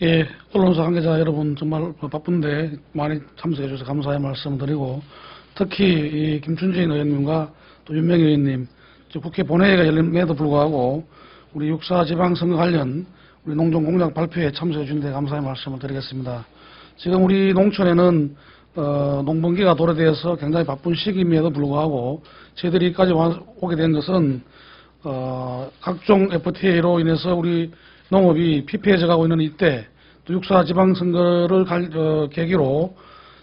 예, 언론사 관계자 여러분 정말 바쁜데 많이 참석해 주셔서 감사의 말씀을 드리고 특히 이 김춘진 의원님과 또 윤명희 의원님 저 국회 본회의가 열림에도 불구하고 우리 육사 지방선거 관련 우리 농정 공약 발표에 참석해 주신 데 감사의 말씀을 드리겠습니다. 지금 우리 농촌에는 어, 농번기가 도래되어서 굉장히 바쁜 시기임에도 불구하고 저희들이 여기까지 와- 오게 된 것은 어, 각종 FTA로 인해서 우리 농업이 피폐해져 가고 있는 이때 또 육사 지방선거를 갈- 어, 계기로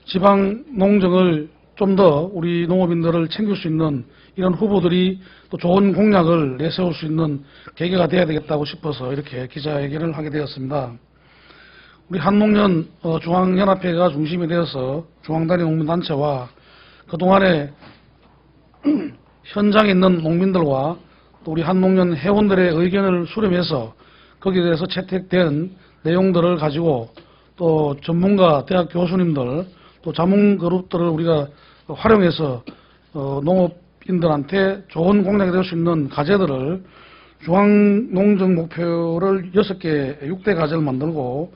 지방 농정을 좀 더 우리 농업인들을 챙길 수 있는 이런 후보들이 또 좋은 공약을 내세울 수 있는 계기가 돼야 되겠다고 싶어서 이렇게 기자회견을 하게 되었습니다. 우리 한농년 어, 중앙연합회가 중심이 되어서 중앙단위 농민단체와 그동안에 현장에 있는 농민들과 또 우리 한농년 회원들의 의견을 수렴해서 거기에 대해서 채택된 내용들을 가지고 또 전문가 대학 교수님들 또 자문 그룹들을 우리가 활용해서 어, 농업인들한테 좋은 공약이 될 수 있는 과제들을 중앙농정 목표를 6개, 6대 과제를 만들고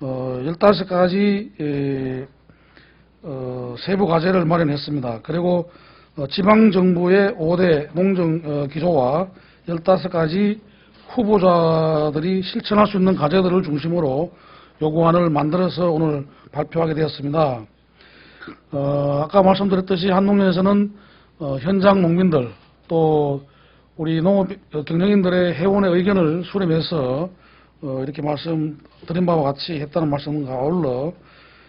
어, 15가지 에, 어, 세부 과제를 마련했습니다. 그리고 어, 지방정부의 5대 농정 어, 기조와 15가지 후보자들이 실천할 수 있는 과제들을 중심으로 요구안을 만들어서 오늘 발표하게 되었습니다. 어, 아까 말씀드렸듯이 한농연에서는 어, 현장 농민들 또 우리 농업 어, 경영인들의 회원의 의견을 수렴해서 어, 이렇게 말씀드린 바와 같이 했다는 말씀과 아울러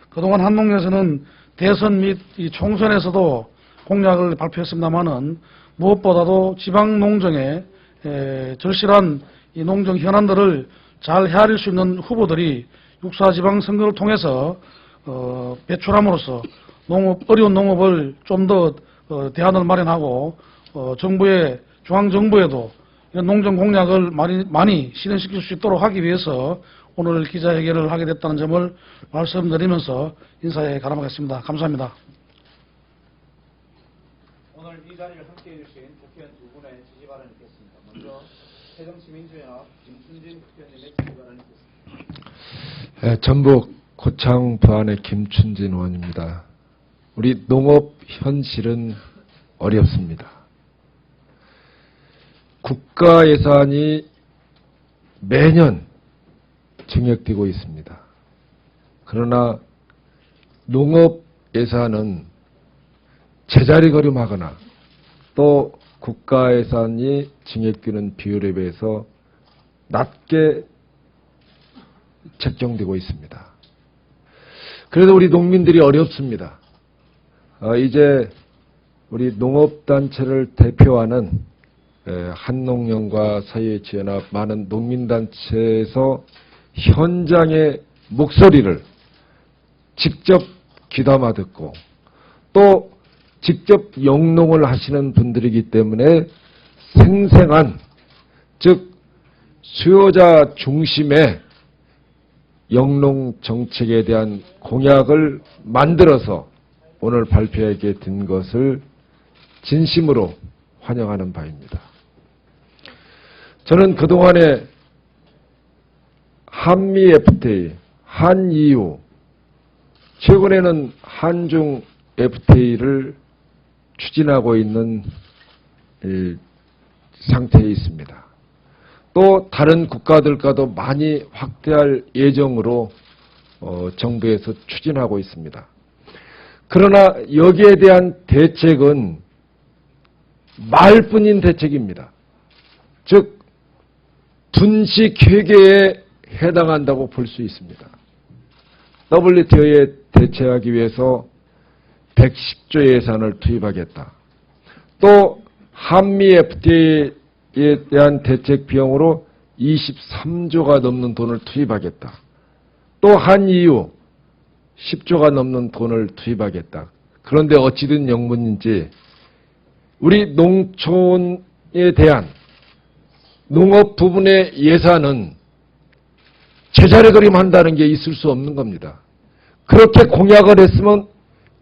그동안 한농연에서는 대선 및이 총선에서도 공약을 발표했습니다마는 무엇보다도 지방 농정의 에, 절실한 이 농정 현안들을 잘 헤아릴 수 있는 후보들이 육사 지방 선거를 통해서 어, 배출함으로써 농업 어려운 농업을 좀더 어, 대안을 마련하고 어, 정부의 중앙 정부에도 이런 농정 공약을 많이 많이 실현시킬 수 있도록 하기 위해서 오늘 기자회견을 하게 됐다는 점을 말씀드리면서 인사에 가름하겠습니다. 감사합니다. 오늘 이 자리를 함께해 주신 국회의원 두 분의 지지 발언이 있겠습니다. 먼저 새정치민주연합 김순진 국회의원님의 지지 발언이 있겠습니다. 예, 전북 고창 부안의 김춘진 의원입니다. 우리 농업 현실은 어렵습니다. 국가 예산이 매년 증액되고 있습니다. 그러나 농업 예산은 제자리 걸음하거나 또 국가 예산이 증액되는 비율에 비해서 낮게 책정되고 있습니다. 그래도 우리 농민들이 어렵습니다. 어, 이제 우리 농업단체를 대표하는 에, 한농연과 사회지연합 많은 농민단체에서 현장의 목소리를 직접 귀담아 듣고 또 직접 영농을 하시는 분들이기 때문에 생생한 즉 수요자 중심의 영농 정책에 대한 공약을 만들어서 오늘 발표하게 된 것을 진심으로 환영하는 바입니다. 저는 그동안에 한미 FTA, 한EU, 최근에는 한중 FTA를 추진하고 있는 이 상태에 있습니다. 또 다른 국가들과도 많이 확대할 예정으로 어, 정부에서 추진하고 있습니다. 그러나 여기에 대한 대책은 말뿐인 대책입니다. 즉 분식 회계에 해당한다고 볼 수 있습니다. WTO에 대체하기 위해서 110조 예산을 투입하겠다. 또 한미 FTA에 대한 대책 비용으로 23조가 넘는 돈을 투입하겠다. 또 한EU 10조가 넘는 돈을 투입하겠다. 그런데 어찌된 영문인지 우리 농촌에 대한 농업 부분의 예산은 제자리 그림한다는 게 있을 수 없는 겁니다. 그렇게 공약을 했으면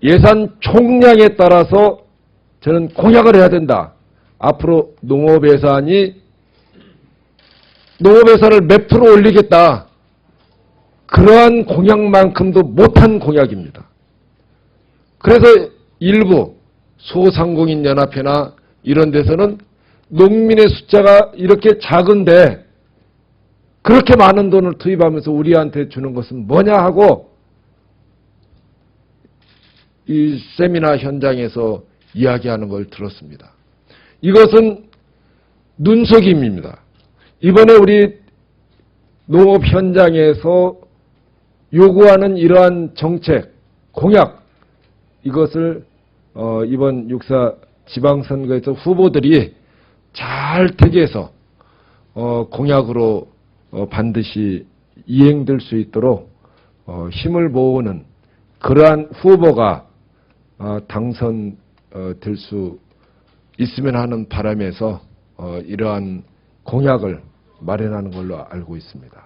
예산 총량에 따라서 저는 공약을 해야 된다. 앞으로 농업 예산이 농업 예산을 몇 프로 올리겠다. 그러한 공약만큼도 못한 공약입니다. 그래서 일부 소상공인 연합회나 이런 데서는 농민의 숫자가 이렇게 작은데 그렇게 많은 돈을 투입하면서 우리한테 주는 것은 뭐냐 하고 이 세미나 현장에서 이야기하는 걸 들었습니다. 이것은 눈속임입니다. 이번에 우리 농업 현장에서 요구하는 이러한 정책, 공약, 이것을 어, 이번 육사 지방선거에서 후보들이 잘 대기해서 어, 공약으로 어, 반드시 이행될 수 있도록 어, 힘을 모으는 그러한 후보가 어, 당선 될 수 있으면 하는 바람에서 어, 이러한 공약을 마련하는 걸로 알고 있습니다.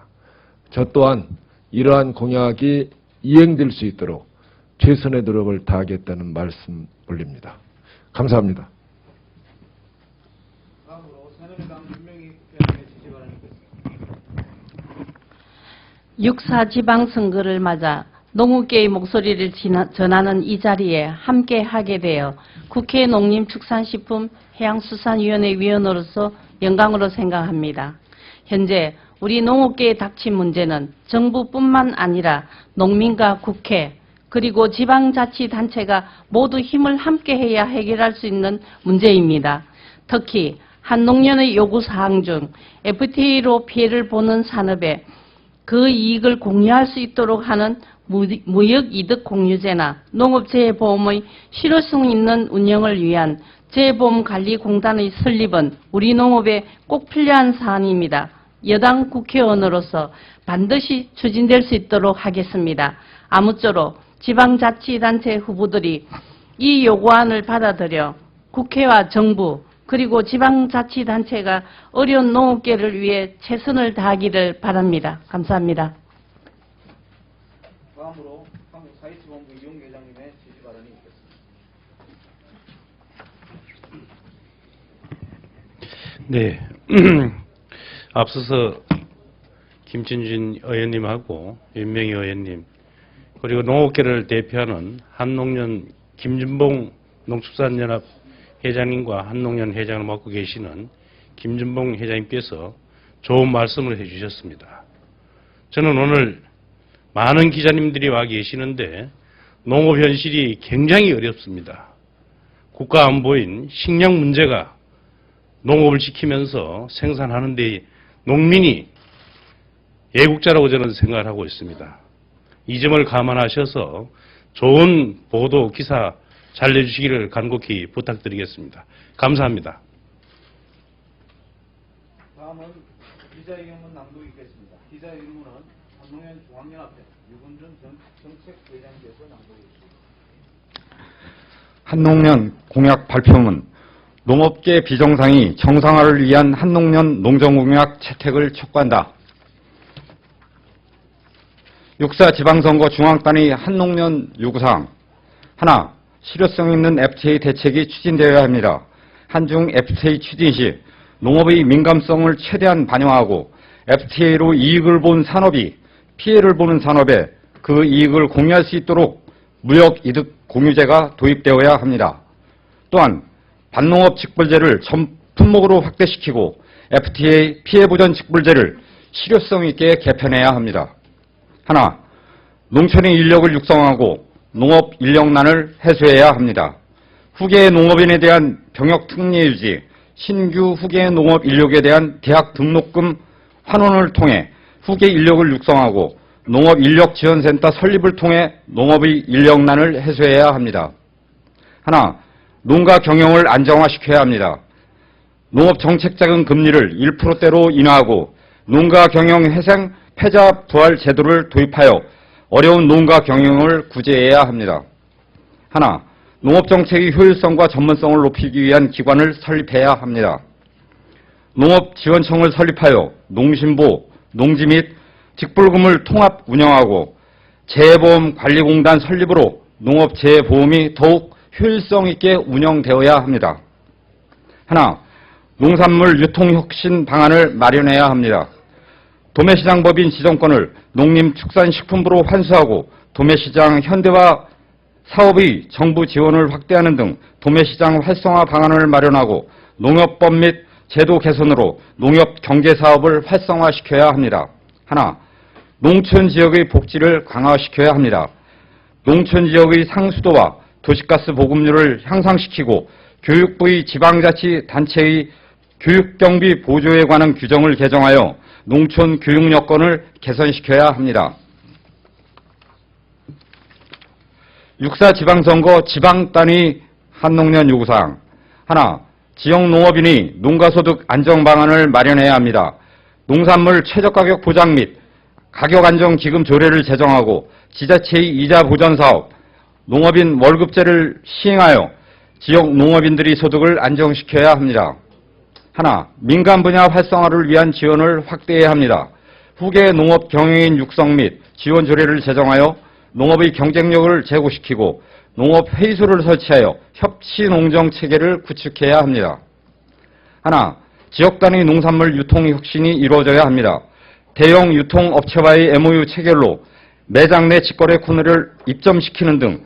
저 또한 이러한 공약이 이행될 수 있도록 최선의 노력을 다하겠다는 말씀 올립니다. 감사합니다. 다음으로 새누리당 윤명희 국회의원의 지지 발언을 듣겠습니다. 육사 지방선거를 맞아 농업계의 목소리를 전하는 이 자리에 함께 하게 되어 국회 농림축산식품 해양수산위원회 위원으로서 영광으로 생각합니다. 현재 우리 농업계에 닥친 문제는 정부뿐만 아니라 농민과 국회 그리고 지방자치단체가 모두 힘을 함께해야 해결할 수 있는 문제입니다. 특히 한농년의 요구사항 중 FTA로 피해를 보는 산업에 그 이익을 공유할 수 있도록 하는 무- 무역이득 공유제나 농업재해보험의 실효성 있는 운영을 위한 재보험관리공단의 설립은 우리 농업에 꼭 필요한 사안입니다. 여당 국회의원으로서 반드시 추진될 수 있도록 하겠습니다. 아무쪼록 지방자치단체 후보들이 이 요구안을 받아들여 국회와 정부 그리고 지방자치단체가 어려운 농업계를 위해 최선을 다하기를 바랍니다. 감사합니다. 다음으로 한국사회치본부 이용기 회장님의 지지 발언이 있겠습니다. 네. 앞서서 김진진 의원님하고 윤명희 의원님 그리고 농업계를 대표하는 한농년 김준봉 농축산연합 회장님과 한농년 회장을 맡고 계시는 김준봉 회장님께서 좋은 말씀을 해주셨습니다. 저는 오늘 많은 기자님들이 와 계시는데 농업 현실이 굉장히 어렵습니다. 국가 안보인 식량 문제가 농업을 지키면서 생산하는 데 농민이 애국자라고 저는 생각을 하고 있습니다. 이 점을 감안하셔서 좋은 보도 기사 잘 내주시기를 간곡히 부탁드리겠습니다. 감사합니다. 다음은 기자의견문 낭독이겠습니다. 기자의견문은 한농현 중앙연합회 유근준 전 정책부회장께서 낭독해 주십니다. 한농년 공약 발표문 농업계 비정상이 정상화를 위한 한농년 농정공약 채택을 촉구한다. 육사 지방선거 중앙단위 한농년 요구사항 하나, 실효성 있는 FTA 대책이 추진되어야 합니다. 한중 FTA 추진 시 농업의 민감성을 최대한 반영하고 FTA로 이익을 본 산업이 피해를 보는 산업에 그 이익을 공유할 수 있도록 무역 이득 공유제가 도입되어야 합니다. 또한 반농업 직불제를 전 품목으로 확대시키고 FTA 피해 보전 직불제를 실효성 있게 개편해야 합니다. 하나, 농촌의 인력을 육성하고 농업 인력난을 해소해야 합니다. 후계 농업인에 대한 병역 특례 유지, 신규 후계 농업 인력에 대한 대학 등록금 환원을 통해 후계 인력을 육성하고 농업 인력 지원센터 설립을 통해 농업의 인력난을 해소해야 합니다. 하나, 농가 경영을 안정화시켜야 합니다. 농업 정책자금 금리를 1%대로 인하하고 농가 경영 회생 패자 부활 제도를 도입하여 어려운 농가 경영을 구제해야 합니다. 하나, 농업 정책의 효율성과 전문성을 높이기 위한 기관을 설립해야 합니다. 농업지원청을 설립하여 농신보, 농지 및 직불금을 통합 운영하고 재해보험관리공단 설립으로 농업재해보험이 더욱 효율성 있게 운영되어야 합니다. 하나, 농산물 유통혁신 방안을 마련해야 합니다. 도매시장법인 지정권을 농림축산식품부로 환수하고 도매시장 현대화 사업의 정부 지원을 확대하는 등 도매시장 활성화 방안을 마련하고 농협법 및 제도 개선으로 농협 경제 사업을 활성화시켜야 합니다. 하나, 농촌 지역의 복지를 강화시켜야 합니다. 농촌 지역의 상수도와 도시가스 보급률을 향상시키고 교육부의 지방자치 단체의 교육경비 보조에 관한 규정을 개정하여 농촌 교육 여건을 개선시켜야 합니다. 6사 지방선거 지방 단위 한농년 요구사항 하나, 지역 농업인이 농가소득 안정 방안을 마련해야 합니다. 농산물 최저가격 보장 및 가격 안정 기금 조례를 제정하고 지자체의 이자 보전 사업, 농업인 월급제를 시행하여 지역 농업인들의 소득을 안정시켜야 합니다. 하나, 민간 분야 활성화를 위한 지원을 확대해야 합니다. 후계 농업 경영인 육성 및 지원 조례를 제정하여 농업의 경쟁력을 제고시키고 농업 회의소를 설치하여 협치 농정 체계를 구축해야 합니다. 하나, 지역 단위 농산물 유통 혁신이 이루어져야 합니다. 대형 유통 업체와의 MOU 체결로 매장 내 직거래 코너를 입점시키는 등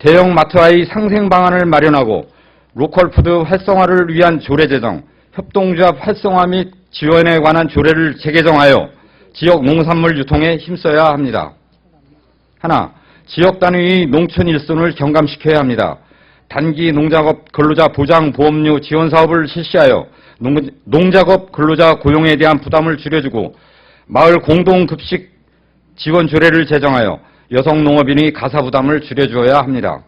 대형 마트와의 상생 방안을 마련하고 로컬 푸드 활성화를 위한 조례 제정, 협동조합 활성화 및 지원에 관한 조례를 재개정하여 지역 농산물 유통에 힘써야 합니다. 하나, 지역 단위의 농촌 일손을 경감시켜야 합니다. 단기 농작업 근로자 보장 보험료 지원 사업을 실시하여 농, 농작업 근로자 고용에 대한 부담을 줄여주고 마을 공동급식 지원 조례를 제정하여 여성 농업인의 가사 부담을 줄여주어야 합니다.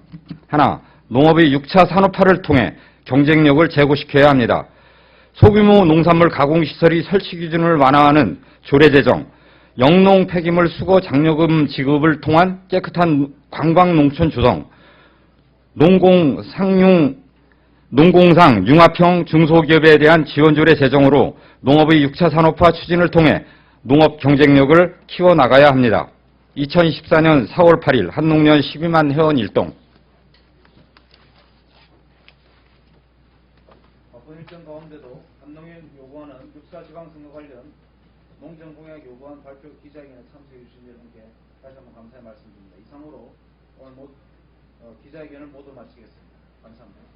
하나, 농업의 6차 산업화를 통해 경쟁력을 제고시켜야 합니다. 소규모 농산물 가공시설의 설치 기준을 완화하는 조례 제정, 영농 폐기물 수거 장려금 지급을 통한 깨끗한 관광 농촌 조성, 농공 상융 농공상 융합형 중소기업에 대한 지원 조례 제정으로 농업의 6차 산업화 추진을 통해 농업 경쟁력을 키워나가야 합니다. 2014년 4월 8일 한농년 12만 회원 일동 바쁜 일정 가운데도 한농현 요구하는 육사 지방선거 관련 농정 공약 요구안 발표 기자회견에 참석해 주신 여러분께 다시 한번 감사의 말씀드립니다. 이상으로 오늘 모, 어, 기자회견을 모두 마치겠습니다. 감사합니다.